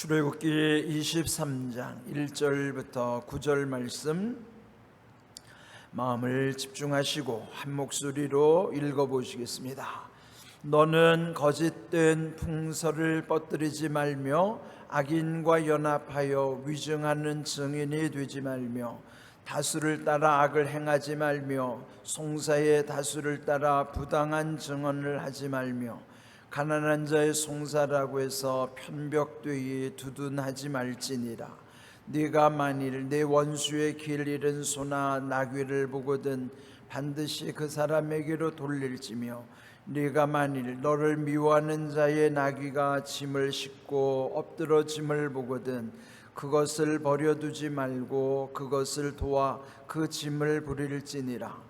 출애굽기 23장 1절부터 9절 말씀 마음을 집중하시고 한 목소리로 읽어 보시겠습니다. 너는 거짓된 풍설을 뻗들이지 말며 악인과 연합하여 위증하는 증인이 되지 말며 다수를 따라 악을 행하지 말며 송사의 다수를 따라 부당한 증언을 하지 말며 가난한 자의 송사라고 해서 편벽되이 두둔하지 말지니라. 네가 만일 내 원수의 길 잃은 소나 나귀를 보거든 반드시 그 사람에게로 돌릴지며 네가 만일 너를 미워하는 자의 나귀가 짐을 싣고 엎드러 짐을 보거든 그것을 버려두지 말고 그것을 도와 그 짐을 부릴지니라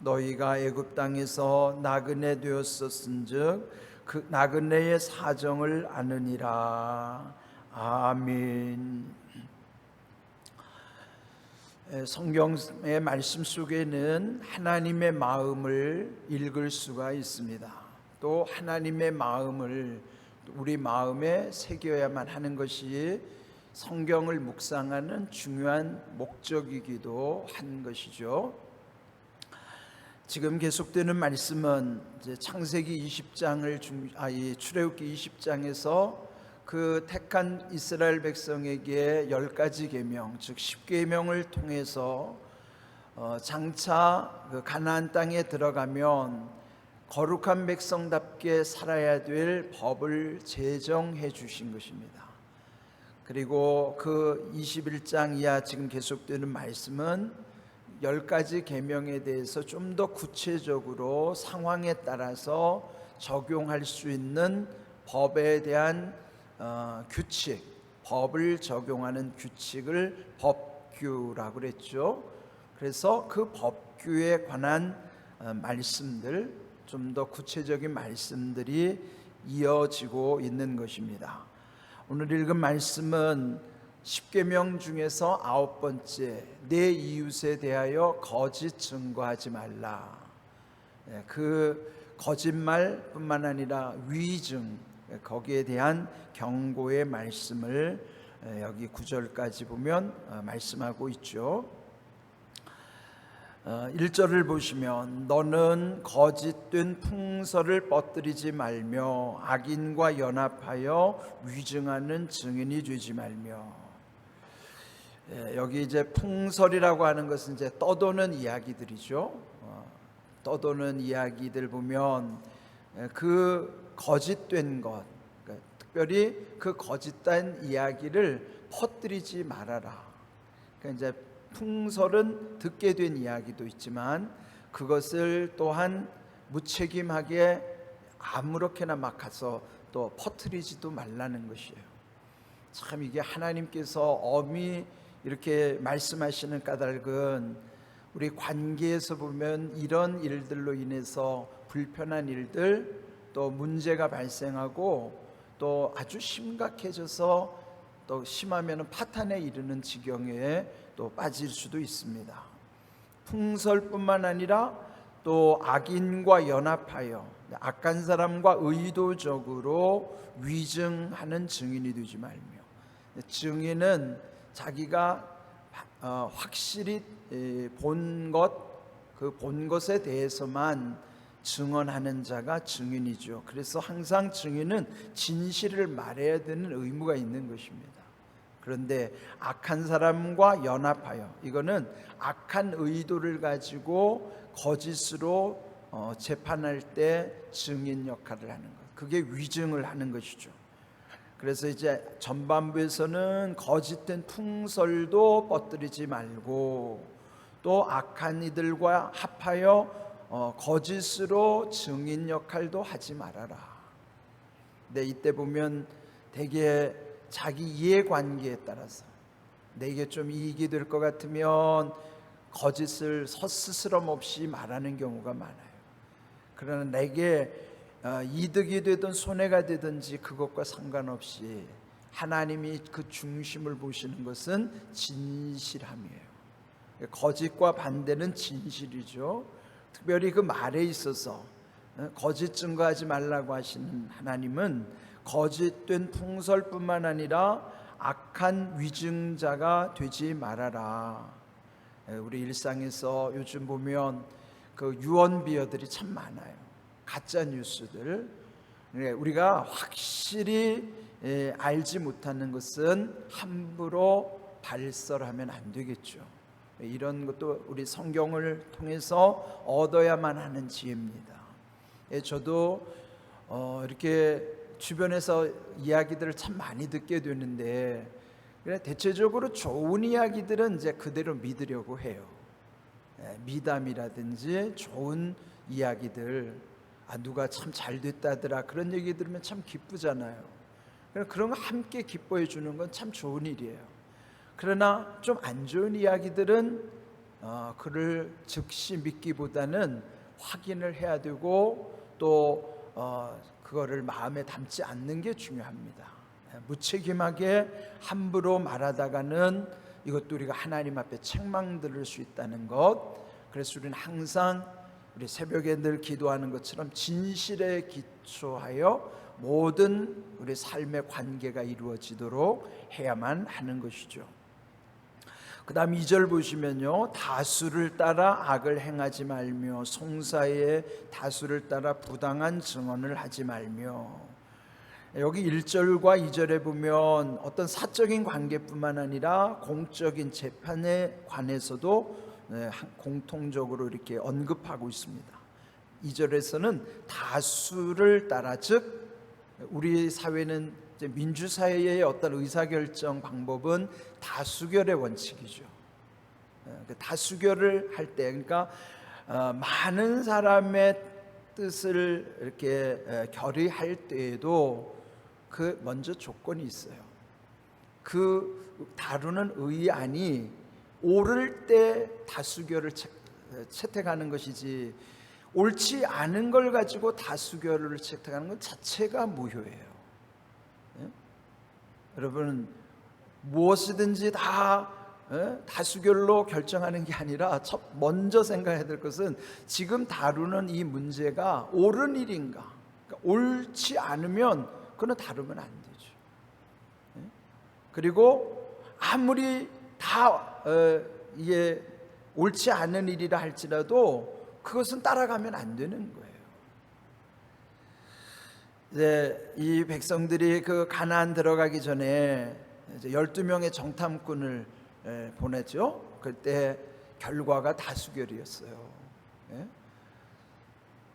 너희가 애굽 땅에서 나그네 되었었은즉 그 나그네의 사정을 아느니라 아멘. 에, 성경의 말씀 속에는 하나님의 마음을 읽을 수가 있습니다. 또 하나님의 마음을 우리 마음에 새겨야만 하는 것이 성경을 묵상하는 중요한 목적이기도 한 것이죠. 지금 계속되는 말씀은 창세기 20장을 중, 아, 이 출애굽기 20장에서 그 택한 이스라엘 백성에게 열 가지 계명, 즉 십계명을 통해서 어, 장차 그 가나안 땅에 들어가면 거룩한 백성답게 살아야 될 법을 제정해 주신 것입니다. 그리고 그 21장 이하 지금 계속되는 말씀은 열 가지 계명에 대해서 좀 더 구체적으로 상황에 따라서 적용할 수 있는 법에 대한 어, 규칙, 법을 적용하는 규칙을 법규라고 그랬죠. 그래서 그 법규에 관한 어, 말씀들, 좀 더 구체적인 말씀들이 이어지고 있는 것입니다. 오늘 읽은 말씀은 십계명 중에서 아홉 번째 내 이웃에 대하여 거짓 증거하지 말라. 예, 그 거짓말뿐만 아니라 위증 예, 거기에 대한 경고의 말씀을 예, 여기 구절까지 보면 어, 말씀하고 있죠. 1절을 어, 보시면 너는 거짓된 풍설을 뻗들이지 말며 악인과 연합하여 위증하는 증인이 되지 말며 예, 여기 이제 풍설이라고 하는 것은 이제 떠도는 이야기들이죠. 어, 떠도는 이야기들 보면 예, 그 거짓된 것, 그러니까 특별히 그 거짓된 이야기를 퍼뜨리지 말아라. 그러니까 이제 풍설은 듣게 된 이야기도 있지만 그것을 또한 무책임하게 아무렇게나 막 가서 또 퍼뜨리지도 말라는 것이에요. 참 이게 하나님께서 엄히 이렇게 말씀하시는 까닭은 우리 관계에서 보면 이런 일들로 인해서 불편한 일들 또 문제가 발생하고 또 아주 심각해져서 또 심하면 파탄에 이르는 지경에 또 빠질 수도 있습니다. 풍설뿐만 아니라 또 악인과 연합하여 악한 사람과 의도적으로 위증하는 증인이 되지 말며 증인은 자기가 어, 확실히 본 것, 그 본 것에 대해서만 증언하는 자가 증인이죠. 그래서 항상 증인은 진실을 말해야 되는 의무가 있는 것입니다. 그런데 악한 사람과 연합하여 이거는 악한 의도를 가지고 거짓으로 어, 재판할 때 증인 역할을 하는 것. 그게 위증을 하는 것이죠. 그래서 이제 전반부에서는 거짓된 풍설도 뻗들이지 말고 또 악한 이들과 합하여 어, 거짓으로 증인 역할도 하지 말아라. 근데 이때 보면 되게 자기 이해관계에 따라서 내게 좀 이익이 될 것 같으면 거짓을 서스스럼 없이 말하는 경우가 많아요. 그러나 내게 어, 이득이 되든 손해가 되든지 그것과 상관없이 하나님이 그 중심을 보시는 것은 진실함이에요. 거짓과 반대는 진실이죠. 특별히 그 말에 있어서 어, 거짓 증거하지 말라고 하시는 하나님은 거짓된 풍설뿐만 아니라 악한 위증자가 되지 말아라. 에, 우리 일상에서 요즘 보면 그 유언 비어들이 참 많아요. 가짜 뉴스들. 예, 우리가 확실히 예, 알지 못하는 것은 함부로 발설하면 안 되겠죠. 예, 이런 것도 우리 성경을 통해서 얻어야만 하는 지혜입니다. 예, 저도 어, 이렇게 주변에서 이야기들을 참 많이 듣게 되는데 대체적으로 좋은 이야기들은 이제 그대로 믿으려고 해요. 예, 미담이라든지 좋은 이야기들 아 누가 참 잘 됐다더라 그런 얘기 들으면 참 기쁘잖아요. 그래, 그런 거 함께 기뻐해 주는 건 참 좋은 일이에요. 그러나 좀 안 좋은 이야기들은 어, 그를 즉시 믿기보다는 확인을 해야 되고 또 어, 그거를 마음에 담지 않는 게 중요합니다. 예, 무책임하게 함부로 말하다가는 이것도 우리가 하나님 앞에 책망 들을 수 있다는 것. 그래서 우리는 항상 우리 새벽에 늘 기도하는 것처럼 진실에 기초하여 모든 우리 삶의 관계가 이루어지도록 해야만 하는 것이죠. 그다음 2절 보시면요. 다수를 따라 악을 행하지 말며 송사에 다수를 따라 부당한 증언을 하지 말며 여기 1절과 2절에 보면 어떤 사적인 관계뿐만 아니라 공적인 재판에 관해서도 공통적으로 이렇게 언급하고 있습니다. 2절에서는 다수를 따라 즉 우리 사회는 민주사회의 어떤 의사결정 방법은 다수결의 원칙이죠. 어, 그 다수결을 할 때, 그러니까 어, 많은 사람의 뜻을 이렇게 에, 결의할 때에도 그 먼저 조건이 있어요. 그 다루는 의안이 옳을 때 다수결을 채- 채택하는 것이지 옳지 않은 걸 가지고 다수결을 채택하는 것 자체가 무효예요. 예? 여러분 무엇이든지 다 예? 다수결로 결정하는 게 아니라 첫 먼저 생각해야 될 것은 지금 다루는 이 문제가 옳은 일인가? 그러니까 옳지 않으면 그는 다루면 안 되죠. 예? 그리고 아무리 다 어, 이게 옳지 않은 일이라 할지라도 그것은 따라가면 안 되는 거예요. 이제 이 백성들이 그 가나안 들어가기 전에 이제 12명의 정탐꾼을 에, 보냈죠. 그때 결과가 다수결이었어요. 예?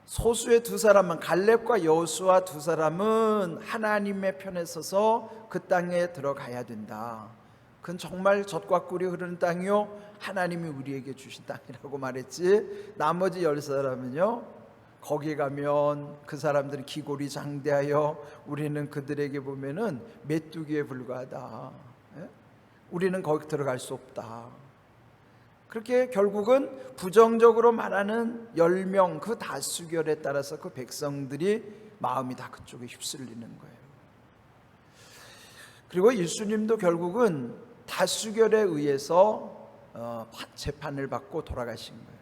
소수의 두 사람만 갈렙과 여호수아 두 사람은 하나님의 편에 서서 그 땅에 들어가야 된다. 그건 정말 젖과 꿀이 흐르는 땅이요 하나님이 우리에게 주신 땅이라고 말했지. 나머지 열 사람은요 거기 가면 그 사람들은 기골이 장대하여 우리는 그들에게 보면은 메뚜기에 불과하다. 예? 우리는 거기 들어갈 수 없다. 그렇게 결국은 부정적으로 말하는 열 명 그 다수결에 따라서 그 백성들이 마음이 다 그쪽에 휩쓸리는 거예요. 그리고 예수님도 결국은 다수결에 의해서 어, 재판을 받고 돌아가신 거예요.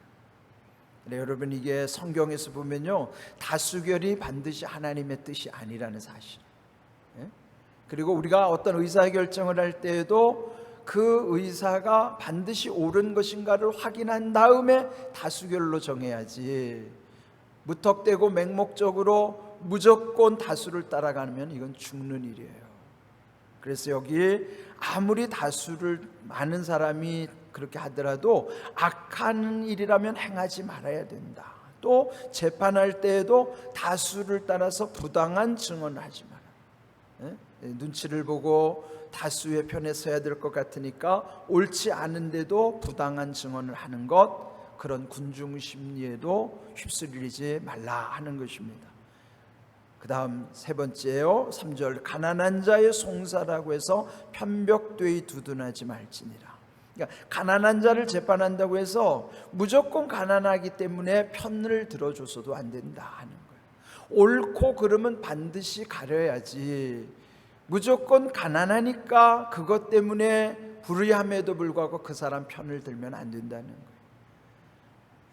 네, 여러분 이게 성경에서 보면요 다수결이 반드시 하나님의 뜻이 아니라는 사실. 예? 그리고 우리가 어떤 의사 결정을 할 때에도 그 의사가 반드시 옳은 것인가를 확인한 다음에 다수결로 정해야지. 무턱대고 맹목적으로 무조건 다수를 따라가면 이건 죽는 일이에요. 그래서 여기 아무리 다수를 많은 사람이 그렇게 하더라도 악한 일이라면 행하지 말아야 된다. 또 재판할 때에도 다수를 따라서 부당한 증언을 하지 마라. 예? 눈치를 보고 다수의 편에 서야 될 것 같으니까 옳지 않은데도 부당한 증언을 하는 것 그런 군중 심리에도 휩쓸리지 말라 하는 것입니다. 그다음 세 번째요. 3절 가난한 자의 송사라고 해서 편벽되이 두둔하지 말지니라. 그러니까 가난한 자를 재판한다고 해서 무조건 가난하기 때문에 편을 들어줘서도 안 된다 하는 거예요. 옳고 그름은 반드시 가려야지. 무조건 가난하니까 그것 때문에 불의함에도 불구하고 그 사람 편을 들면 안 된다는 거예요.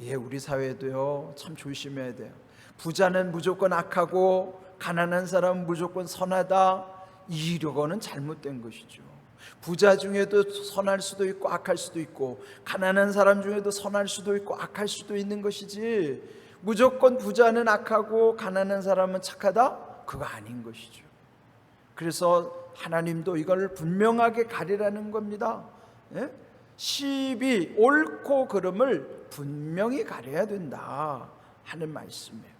예, 우리 사회도요 참 조심해야 돼요. 부자는 무조건 악하고 가난한 사람은 무조건 선하다. 이러고는 잘못된 것이죠. 부자 중에도 선할 수도 있고 악할 수도 있고 가난한 사람 중에도 선할 수도 있고 악할 수도 있는 것이지 무조건 부자는 악하고 가난한 사람은 착하다? 그거 아닌 것이죠. 그래서 하나님도 이걸 분명하게 가리라는 겁니다. 예? 시비 옳고 그름을 분명히 가려야 된다 하는 말씀이에요.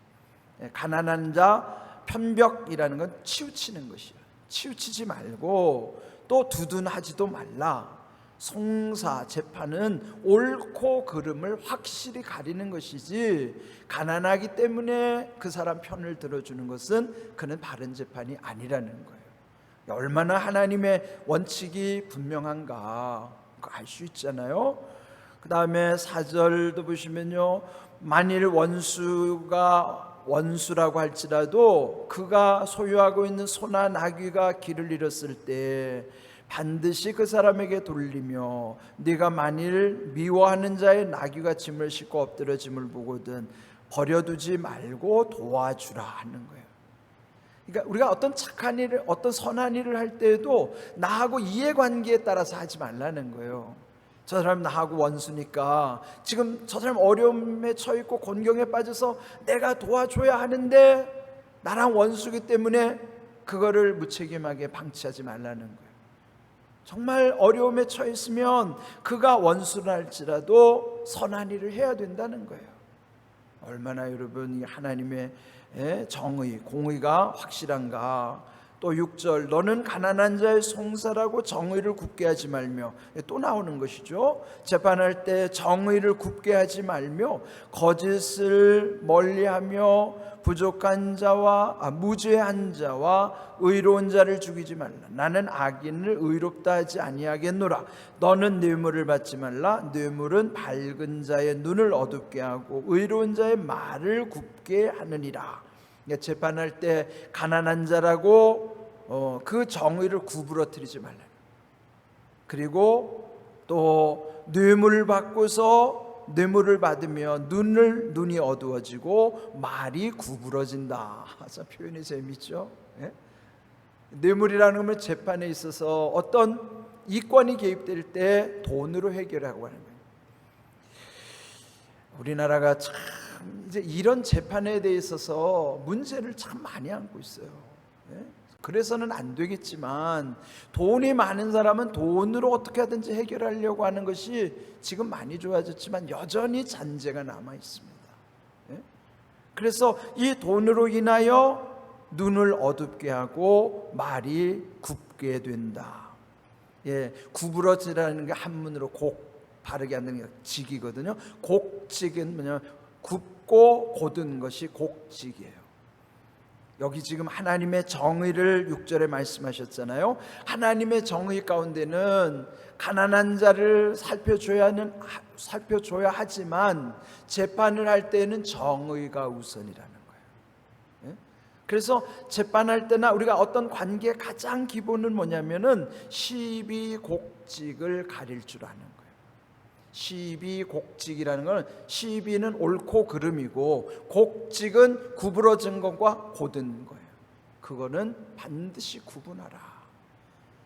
예, 가난한 자 편벽이라는 건 치우치는 것이야. 치우치지 말고 또 두둔하지도 말라. 송사 재판은 옳고 그름을 확실히 가리는 것이지 가난하기 때문에 그 사람 편을 들어주는 것은 그는 바른 재판이 아니라는 거예요. 얼마나 하나님의 원칙이 분명한가 알 수 있잖아요. 그 다음에 사절도 보시면요. 만일 원수가 원수라고 할지라도 그가 소유하고 있는 소나 나귀가 길을 잃었을 때 반드시 그 사람에게 돌리며 네가 만일 미워하는 자의 나귀가 짐을 싣고 엎드려 짐을 보거든 버려두지 말고 도와주라 하는 거예요. 그러니까 우리가 어떤 착한 일을 어떤 선한 일을 할 때에도 나하고 이해관계에 따라서 하지 말라는 거예요. 저 사람 나하고 원수니까 지금 저 사람 어려움에 처해 있고 곤경에 빠져서 내가 도와줘야 하는데 나랑 원수기 때문에 그거를 무책임하게 방치하지 말라는 거예요. 정말 어려움에 처해 있으면 그가 원수랄지라도 선한 일을 해야 된다는 거예요. 얼마나 여러분 이 하나님의 예, 정의, 공의가 확실한가? 또 6절 너는 가난한 자의 송사라고 정의를 굽게 하지 말며 예, 또 나오는 것이죠. 재판할 때 정의를 굽게 하지 말며 거짓을 멀리하며 부족한 자와 아, 무죄한 자와 의로운 자를 죽이지 말라. 나는 악인을 의롭다 하지 아니하겠노라. 너는 뇌물을 받지 말라. 뇌물은 밝은 자의 눈을 어둡게 하고 의로운 자의 말을 굽게 하느니라. 그러니까 재판할 때 가난한 자라고 어, 그 정의를 구부러뜨리지 말라. 그리고 또 뇌물을 받고서 뇌물을 받으며 눈을 눈이 어두워지고 말이 구부러진다. 참 표현이 재밌죠? 예? 뇌물이라는 건 재판에 있어서 어떤 이권이 개입될 때 돈으로 해결하고 하는 거예요. 우리나라가 참 이제 이런 재판에 대해 있어서 문제를 참 많이 안고 있어요. 예? 그래서는 안 되겠지만 돈이 많은 사람은 돈으로 어떻게 하든지 해결하려고 하는 것이 지금 많이 좋아졌지만 여전히 잔재가 남아 있습니다. 예? 그래서 이 돈으로 인하여 눈을 어둡게 하고 말이 굽게 된다. 예, 구부러지라는 게 한문으로 곡 바르게 하는 게 직이거든요. 곡직은 뭐냐 굽 고 고든 것이 곡직이에요. 여기 지금 하나님의 정의를 6절에 말씀하셨잖아요. 하나님의 정의 가운데는 가난한 자를 살펴줘야 하는 살펴줘야 하지만 재판을 할 때는 정의가 우선이라는 거예요. 예? 그래서 재판할 때나 우리가 어떤 관계의 가장 기본은 뭐냐면은 시비 곡직을 가릴 줄 아는. 시비 곡직이라는 것은 시비는 옳고 그름이고 곡직은 구부러진 것과 고든 거예요. 그거는 반드시 구분하라.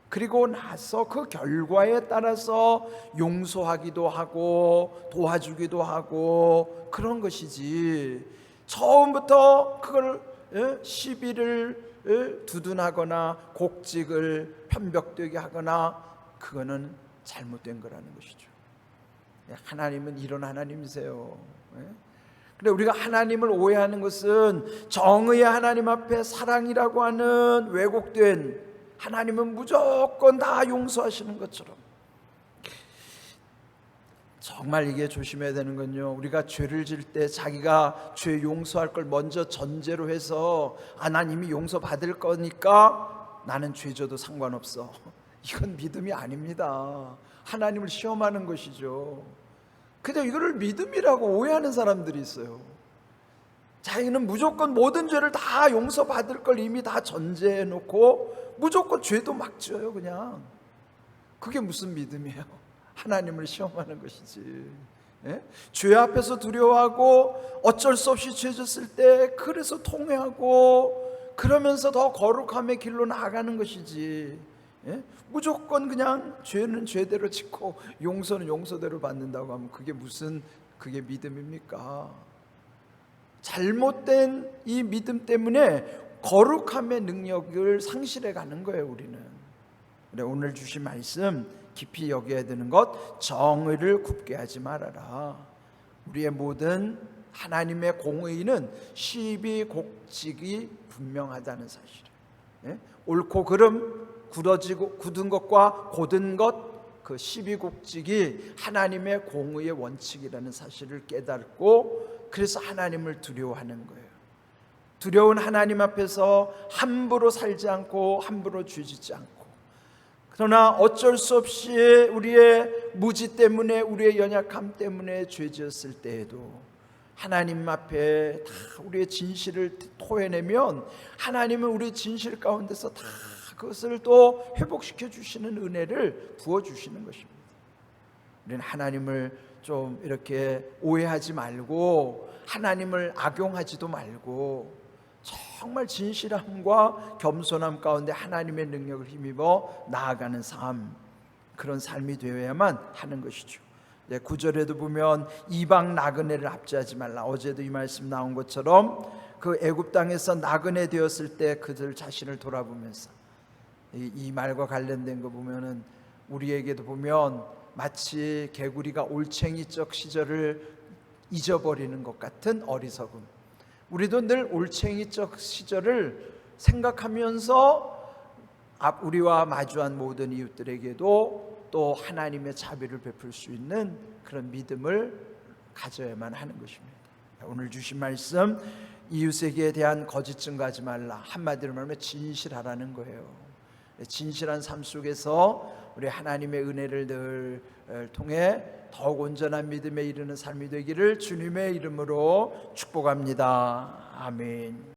그리고 나서 그 결과에 따라서 용서하기도 하고 도와주기도 하고 그런 것이지 처음부터 그걸 예? 시비를 예? 두둔하거나 곡직을 편벽되게 하거나 그거는 잘못된 거라는 것이죠. 하나님은 이런 하나님이세요. 예? 근데 우리가 하나님을 오해하는 것은 정의의 하나님 앞에 사랑이라고 하는 왜곡된 하나님은 무조건 다 용서하시는 것처럼 정말 이게 조심해야 되는 건요. 우리가 죄를 질 때 자기가 죄 용서할 걸 먼저 전제로 해서 하나님이 용서 받을 거니까 나는 죄 져도 상관없어. 이건 믿음이 아닙니다. 하나님을 시험하는 것이죠. 근데 이거를 믿음이라고 오해하는 사람들이 있어요. 자기는 무조건 모든 죄를 다 용서받을 걸 이미 다 전제해 놓고 무조건 죄도 막 지어요, 그냥. 그게 무슨 믿음이에요? 하나님을 시험하는 것이지. 예? 죄 앞에서 두려워하고 어쩔 수 없이 죄졌을 때 그래서 통회하고 그러면서 더 거룩함의 길로 나아가는 것이지. 예? 무조건 그냥 죄는 죄대로 짓고 용서는 용서대로 받는다고 하면 그게 무슨 그게 믿음입니까? 잘못된 이 믿음 때문에 거룩함의 능력을 상실해 가는 거예요, 우리는. 그래, 오늘 주신 말씀 깊이 여겨야 되는 것 정의를 굽게 하지 말아라. 우리의 모든 하나님의 공의는 시비 곡직이 분명하다는 사실. 예? 옳고 그름, 굳어지고 굳은 것과 곧은 것, 그 시비곡직이 하나님의 공의의 원칙이라는 사실을 깨닫고 그래서 하나님을 두려워하는 거예요. 두려운 하나님 앞에서 함부로 살지 않고 함부로 죄짓지 않고 그러나 어쩔 수 없이 우리의 무지 때문에 우리의 연약함 때문에 죄지었을 때에도 하나님 앞에 다 우리의 진실을 토해내면 하나님은 우리 진실 가운데서 다 그것을 또 회복시켜 주시는 은혜를 부어 주시는 것입니다. 우리는 하나님을 좀 이렇게 오해하지 말고 하나님을 악용하지도 말고 정말 진실함과 겸손함 가운데 하나님의 능력을 힘입어 나아가는 삶 그런 삶이 되어야만 하는 것이죠. 네, 구절에도 보면 이방 나그네를 압제하지 말라. 어제도 이 말씀 나온 것처럼 그 애굽 땅에서 나그네 되었을 때 그들 자신을 돌아보면서 이, 이 말과 관련된 거 보면은 우리에게도 보면 마치 개구리가 올챙이적 시절을 잊어버리는 것 같은 어리석음. 우리도 늘 올챙이적 시절을 생각하면서 앞 우리와 마주한 모든 이웃들에게도 또 하나님의 자비를 베풀 수 있는 그런 믿음을 가져야만 하는 것입니다. 오늘 주신 말씀 이웃에게 대한 거짓 증거하지 말라 한마디로 말하면 진실하라는 거예요. 진실한 삶 속에서 우리 하나님의 은혜를 늘 통해 더욱 온전한 믿음에 이르는 삶이 되기를 주님의 이름으로 축복합니다. 아멘.